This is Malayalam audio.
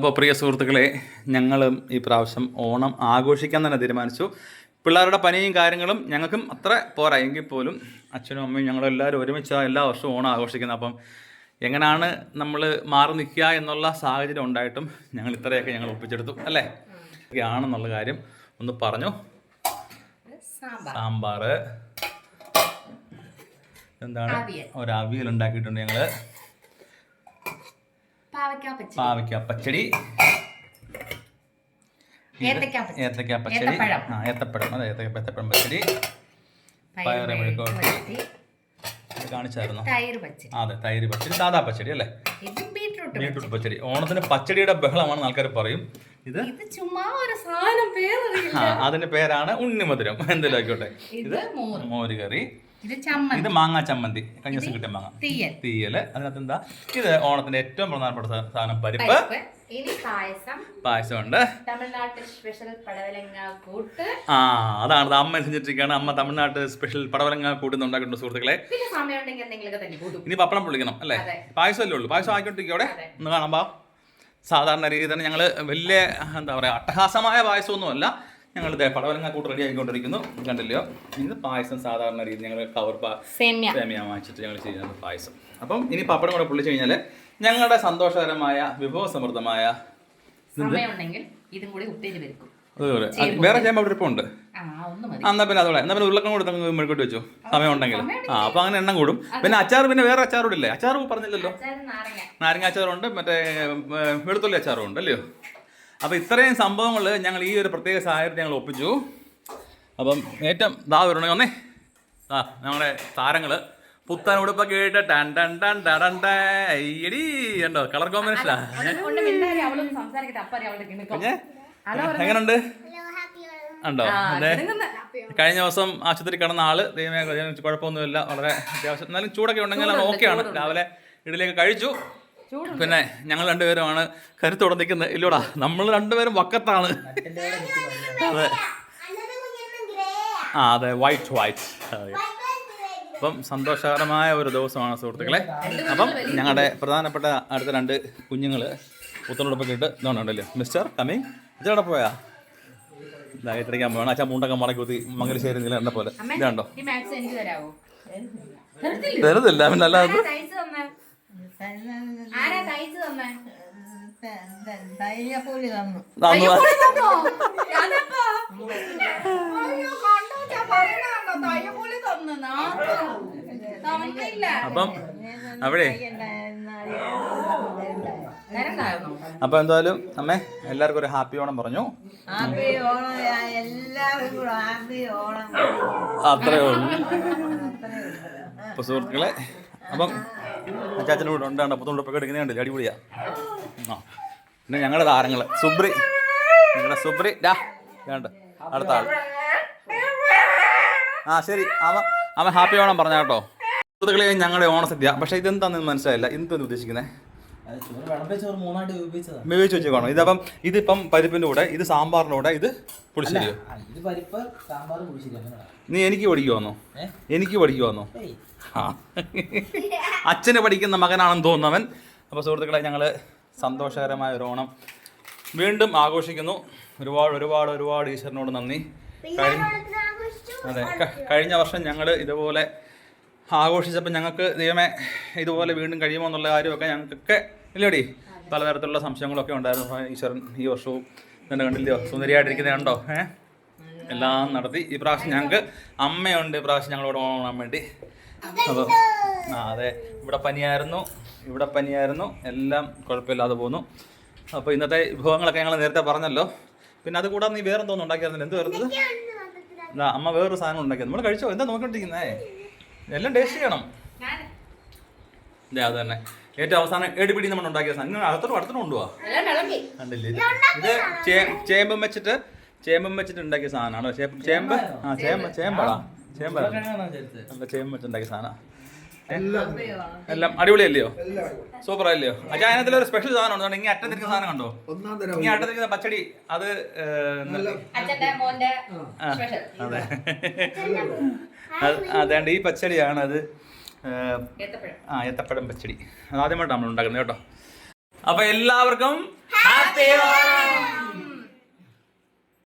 അപ്പോൾ പ്രിയ സുഹൃത്തുക്കളെ ഞങ്ങളും ഈ പ്രാവശ്യം ഓണം ആഘോഷിക്കാൻ തന്നെ തീരുമാനിച്ചു. പിള്ളേരുടെ പനിയും കാര്യങ്ങളും ഞങ്ങൾക്കും അത്ര പോരാ. എങ്കിൽ പോലും അച്ഛനും അമ്മയും ഞങ്ങളെല്ലാവരും ഒരുമിച്ച് എല്ലാ വർഷവും ഓണം ആഘോഷിക്കുന്നത്. അപ്പം എങ്ങനെയാണ് നമ്മൾ മാറി നിൽക്കുക എന്നുള്ള സാഹചര്യം ഉണ്ടായിട്ടും ഞങ്ങൾ ഇത്രയൊക്കെ ഞങ്ങൾ ഒപ്പിച്ചെടുത്തു അല്ലേ? ആണെന്നുള്ള കാര്യം ഒന്ന് പറഞ്ഞു. സാമ്പാർ. എന്താണ്. ഒരു അവിയൽ ഉണ്ടാക്കിയിട്ടുണ്ട് ഞങ്ങൾ പാവയ്ക്കാ പച്ചടി. ഏത്തക്ക പച്ചടി. ആ ഏത്തപ്പഴം. അതെ ഏത്തക്ക ഏത്തപ്പഴം പച്ചടി. പയറ് കാണിച്ചായിരുന്നു? അതെ തൈര് പച്ചടി. സാധാ പച്ചടി അല്ലേ? ബീട്രൂട്ട് പച്ചടി. ഓണത്തിന് പച്ചടിയുടെ ബഹളമാണ് ആൾക്കാർ പറയും. ഇത്? ചുമ്മാ ഒരു സാധനം ആ അതിന്റെ പേരാണ് ഉണ്ണിമധുരം. എന്തെങ്കിലും ആയിക്കോട്ടെ. ഇത് മോരുകറി മോര് കറി. ഇത് മാങ്ങ ചമ്മന്തി. കഴിഞ്ഞ ദിവസം കിട്ടിയ മാങ്ങ. തീയൽ അതിനകത്ത് എന്താ ഇത് ഓണത്തിന്റെ ഏറ്റവും പ്രധാനപ്പെട്ട സാധനം പരിപ്പ്. പായസം. ഉണ്ട് ആ അതാണ്. അമ്മ സെഞ്ചിട്ടിരിക്കുകയാണ് അമ്മ തമിഴ്നാട്ട് സ്പെഷ്യൽ പടവലങ്ങ കൂട്ടുന്ന ഉണ്ടാക്കിയിട്ടുണ്ട് സുഹൃത്തുക്കളെ. ഇനി പപ്പടം പൊളിക്കണം അല്ലേ? പായസം അല്ലേ ഉള്ളൂ. പായസം ആക്കിക്കൊണ്ടിരിക്കും അവിടെ. ഒന്ന് കാണാം ബാ. സാധാരണ രീതിയിൽ തന്നെ ഞങ്ങൾ വലിയ എന്താ പറയുക അട്ടഹാസമായ പായസമൊന്നുമല്ല. ഞങ്ങൾ പടവലങ്ങ കൂട്ട് റെഡി ആയിക്കൊണ്ടിരിക്കുന്നു. കണ്ടില്ലയോ? ഇന്ന് പായസം സാധാരണ രീതിയിൽ ഞങ്ങൾ കവർ സേമ്യ. വാങ്ങിച്ചിട്ട് ഞങ്ങൾ ചെയ്യുന്നത് പായസം. അപ്പം ഇനി പപ്പടം കൂടെ പൊള്ളിച്ചു കഴിഞ്ഞാൽ ഞങ്ങളുടെ സന്തോഷകരമായ വിഭവസമൃദ്ധമായ സമയമുണ്ടെങ്കിൽ ഇതും കൂടി വേറെ ചെയ്യുമ്പോൾ അവിടെ ഉണ്ട് എന്നാ പിന്നെ അതോടെ. എന്നാ പിന്നെ ഉരുളക്കം കൂടെ മെഴുക്കോട്ട് വെച്ചു? സമയം ഉണ്ടെങ്കിൽ ആ അപ്പൊ അങ്ങനെ എണ്ണം കൂടും. പിന്നെ അച്ചാർ പിന്നെ വേറെ അച്ചാറും ഇല്ലേ അച്ചാർ പറഞ്ഞില്ലല്ലോ നാരങ്ങ അച്ചാറുണ്ട് മറ്റേ വെളുത്തുള്ളി അച്ചാറും ഉണ്ട് അല്ലയോ? അപ്പോൾ ഇത്രയും സംഭവങ്ങൾ ഞങ്ങൾ ഈ ഒരു പ്രത്യേക സാഹചര്യത്തിൽ ഞങ്ങൾ ഒപ്പിച്ചു. അപ്പം ഏറ്റവും ദാ വരണേ ഒന്നേ ആ ഞങ്ങളുടെ താരങ്ങൾ പുത്തൻ ഉടുപ്പൊക്കെ ഇട്ട് ടൻ ടൻ ടൻ ടൺ ടേ. അയ്യടി ഉണ്ടോ കളർ കോമ്പിനേഷനാ. എങ്ങനുണ്ട്? ഉണ്ടോ അതെ. കഴിഞ്ഞ ദിവസം ആശുപത്രി കിടന്ന ആൾ ദൈവമേ കുഴപ്പമൊന്നുമില്ല വളരെ അത്യാവശ്യം. എന്നാലും ചൂടൊക്കെ ഉണ്ടെങ്കിൽ ഓക്കെയാണ്. രാവിലെ ഇഡലിയൊക്കെ കഴിച്ചു. പിന്നെ ഞങ്ങൾ രണ്ടുപേരുമാണ് കരുത്തോടെ നിൽക്കുന്നത് ഇല്ലൂടാ നമ്മൾ രണ്ടുപേരും വക്കത്താണ്. അതെ. ആ അതെ വൈറ്റ് വൈറ്റ് അതെ അപ്പം സന്തോഷകരമായ ഒരു ദിവസമാണ് സുഹൃത്തുക്കളെ. അപ്പം ഞങ്ങളുടെ പ്രധാനപ്പെട്ട അടുത്ത രണ്ട് കുഞ്ഞുങ്ങൾ പുത്തനോടൊപ്പം ഇട്ട് ഇതുകൊണ്ടുണ്ടല്ലോ മിസ്റ്റർ കമ്മിങ് അച്ഛനോടെ പോയാ? ഇത്രയ്ക്കാൻ പോകണം അച്ഛൻ മുണ്ടൊക്കെ മടക്കി കുത്തി മംഗലശ്ശേരി നില എന്ന പോലെ ഇതാണ്ടോ? തരുന്നില്ല പിന്നെ അല്ലാതെ ആരാ തയ്ച്ചു തന്നെ. അപ്പം അവിടെ. അപ്പം എന്തായാലും അമ്മേ എല്ലാവർക്കും ഒരു ഹാപ്പി ഓണം പറഞ്ഞു. ഹാപ്പി ഓണം. എല്ലാവരും ഹാപ്പി ഓണം. അത്രേ ഉള്ളൂ. അപ്പോൾ സുഹൃത്തുക്കളെ അപ്പം അച്ചാച്ചന്റെ കൂടെ ഉണ്ടാണ്ട് പുത്തുണ്ടൊക്കെ എടുക്കുന്നത് കണ്ടില്ല? അടിപൊളിയാ. ആ. പിന്നെ ഞങ്ങളുടെ താരങ്ങൾ സുബ്രി. ഞങ്ങളുടെ സുബ്രി. ഡാ വേണ്ട അടുത്ത ആൾ ആ ശരി. അവൻ അവൻ ഹാപ്പി ഓണം പറഞ്ഞ കേട്ടോ. സുഹൃത്തുക്കളെ ഞങ്ങളുടെ ഓണസദ്യ. പക്ഷേ ഇതെന്താണെന്ന് മനസ്സിലായില്ല. എന്താണ് ഉദ്ദേശിക്കുന്നത് ഉപയോഗിച്ച് വെച്ചേക്കാണോ ഇതപ്പം ഇതിപ്പം പരിപ്പിന്റെ കൂടെ ഇത് സാമ്പാറിന്റെ കൂടെ ഇത് പുളിശ്ശേരിയോ? ഇത് പരിപ്പ് സാമ്പാർ പുളിശ്ശേരി അങ്ങനെ നീ എനിക്ക് പഠിക്കുവാന്നോ? എനിക്ക് പഠിക്കുവാന്നോ. അച്ഛന് പഠിക്കുന്ന മകനാണെന്ന് തോന്നുന്നവൻ. അപ്പോൾ സുഹൃത്തുക്കളെ ഞങ്ങൾ സന്തോഷകരമായ ഒരു ഓണം വീണ്ടും ആഘോഷിക്കുന്നു. ഒരുപാട് ഒരുപാട് ഒരുപാട് ഈശ്വരനോട് നന്ദി. കഴിഞ്ഞ അതെ കഴിഞ്ഞ വർഷം ഞങ്ങൾ ഇതുപോലെ ആഘോഷിച്ചപ്പോൾ ഞങ്ങൾക്ക് ദൈവമേ ഇതുപോലെ വീണ്ടും കഴിയുമോ എന്നുള്ള കാര്യമൊക്കെ ഞങ്ങൾക്കൊക്കെ ഇല്ലടി? പലതരത്തിലുള്ള സംശയങ്ങളൊക്കെ ഉണ്ടായിരുന്നു. ഈശ്വരൻ ഈ വർഷവും എന്റെ കണ്ടില്ലയോ? സുന്ദരിയായിട്ടിരിക്കുന്നത് കണ്ടോ? ഏഹ് എല്ലാം നടത്തി. ഈ പ്രാവശ്യം ഞങ്ങൾക്ക് അമ്മയുണ്ട്. ഈ പ്രാവശ്യം ഞങ്ങളോട് ഓണാൻ വേണ്ടി. അപ്പോൾ ആ അതെ. ഇവിടെ പനിയായിരുന്നു. ഇവിടെ പനിയായിരുന്നു. എല്ലാം കുഴപ്പമില്ലാതെ പോന്നു. അപ്പോൾ ഇന്നത്തെ വിഭവങ്ങളൊക്കെ ഞങ്ങൾ നേരത്തെ പറഞ്ഞല്ലോ. പിന്നെ അത് കൂടാതെ നീ വേറെ എന്തോന്നും ഉണ്ടാക്കിയായിരുന്നില്ല എന്ത് വരുന്നത് അമ്മ വേറൊരു സാധനം ഉണ്ടാക്കിയത് നമ്മൾ കഴിച്ചോ? എന്താ നോക്കിക്കൊണ്ടിരിക്കുന്നേ? എല്ലാം ടേസ്റ്റ് ചെയ്യണം. ഇതേ അത് തന്നെ. ഏറ്റവും അവസാനം ഏടിപിടി നമ്മൾ ഉണ്ടാക്കിയ സാധനം. നിങ്ങൾ അകത്തോട്ട് അടുത്തോട്ട് കൊണ്ടുപോവാ. കണ്ടില്ലേ? ഇത് ഇത് ചേമ്പും വെച്ചിട്ട് ചേമ്പും വെച്ചിട്ട് ഉണ്ടാക്കിയ സാധനമാണ്. ചേമ്പ് ചേമ്പ് ആ ചേമ്പ് ചേമ്പാടാ ചേമ്പ് ചേമ്പ് വെച്ചിട്ടുണ്ടാക്കിയ സാധനം എല്ലാം അടിപൊളിയല്ലയോ? സൂപ്പർ അല്ലയോ അച്ഛാ അതിനകത്തിൽ ഒരു സ്പെഷ്യൽ സാധനം ഉണ്ട്. ഇങ്ങനെ അറ്റത്തിരിക്കുന്ന സാധനം കണ്ടോ? ഇങ്ങനെ അറ്റത്തിരിക്കുന്ന പച്ചടി. അത് അച്ഛന്റെ മോന്റെ സ്പെഷ്യൽ അതെ. അത് അതേണ്ട. ഈ പച്ചടിയാണ് അത് ആ ഏത്തപ്പഴം പച്ചടി. അത് ആദ്യമായിട്ടാണ് നമ്മൾ ഉണ്ടാക്കുന്നത് കേട്ടോ. അപ്പൊ എല്ലാവർക്കും ഹാപ്പി ഓണം